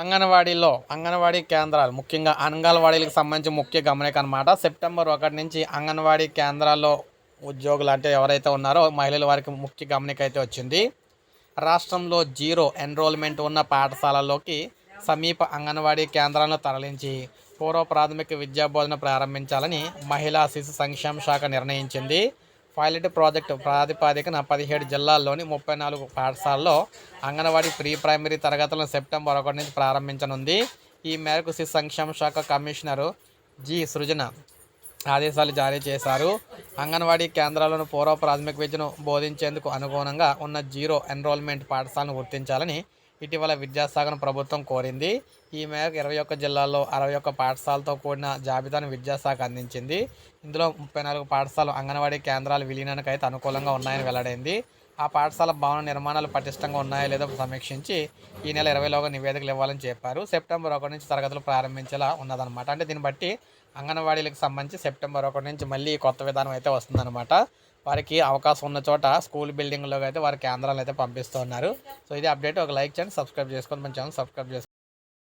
అంగన్వాడీలో అంగన్వాడీ కేంద్రాలు ముఖ్యంగా అంగన్వాడీలకు సంబంధించి ముఖ్య గమనిక అనమాట సెప్టెంబర్ ఒకటి నుంచి అంగన్వాడీ కేంద్రాల్లో ఉద్యోగులు అంటే ఎవరైతే ఉన్నారో మహిళల వారికి ముఖ్య గమనిక అయితే వచ్చింది. రాష్ట్రంలో జీరో ఎన్రోల్మెంట్ ఉన్న పాఠశాలల్లోకి సమీప అంగన్వాడీ కేంద్రాలను తరలించి పూర్వ ప్రాథమిక విద్యా బోధన ప్రారంభించాలని మహిళా శిశు సంక్షేమ శాఖ నిర్ణయించింది. పైలట్ ప్రాజెక్టు ప్రాతిపాదికన పదిహేడు జిల్లాల్లోని ముప్పై నాలుగు పాఠశాలలో అంగన్వాడీ ప్రీ ప్రైమరీ తరగతులను సెప్టెంబర్ ఒకటి నుంచి ప్రారంభించనుంది. ఈ మేరకు శిశు సంక్షేమ శాఖ కమిషనరు జి సృజన ఆదేశాలు జారీ చేశారు. అంగన్వాడీ కేంద్రాలను పూర్వ ప్రాథమిక విద్యను బోధించేందుకు అనుగుణంగా ఉన్న జీరో ఎన్రోల్మెంట్ పాఠశాలను గుర్తించాలని ఇటీవల విద్యాశాఖను ప్రభుత్వం కోరింది. ఈ మేరకు ఇరవై ఒక్క జిల్లాల్లో అరవై ఒక్క పాఠశాలతో కూడిన జాబితాను విద్యాశాఖ అందించింది. ఇందులో ముప్పై నాలుగు పాఠశాలలు అంగన్వాడీ కేంద్రాలు విలీనానికి అయితే అనుకూలంగా ఉన్నాయని వెల్లడైంది. ఆ పాఠశాల భవన నిర్మాణాలు పటిష్టంగా ఉన్నాయో లేదో సమీక్షించి ఈ నెల ఇరవైలోగా నివేదికలు ఇవ్వాలని చెప్పారు. సెప్టెంబర్ ఒకటి నుంచి తరగతులు ప్రారంభించేలా ఉన్నదన్నమాట. అంటే దీన్ని బట్టి అంగన్వాడీలకు సంబంధించి సెప్టెంబర్ ఒకటి నుంచి మళ్ళీ కొత్త విధానం అయితే వస్తుందన్నమాట. వారికి అవకాశం ఉన్న చోట స్కూల్ బిల్డింగ్లో అయితే వారి కేంద్రాలు అయితే పంపిస్తూ ఉన్నారు. సో ఇది అప్డేట్. ఒక లైక్ చేయండి సబ్స్క్రైబ్ చేసుకొని మన ఛానల్ సబ్స్క్రైబ్ చేసుకోండి.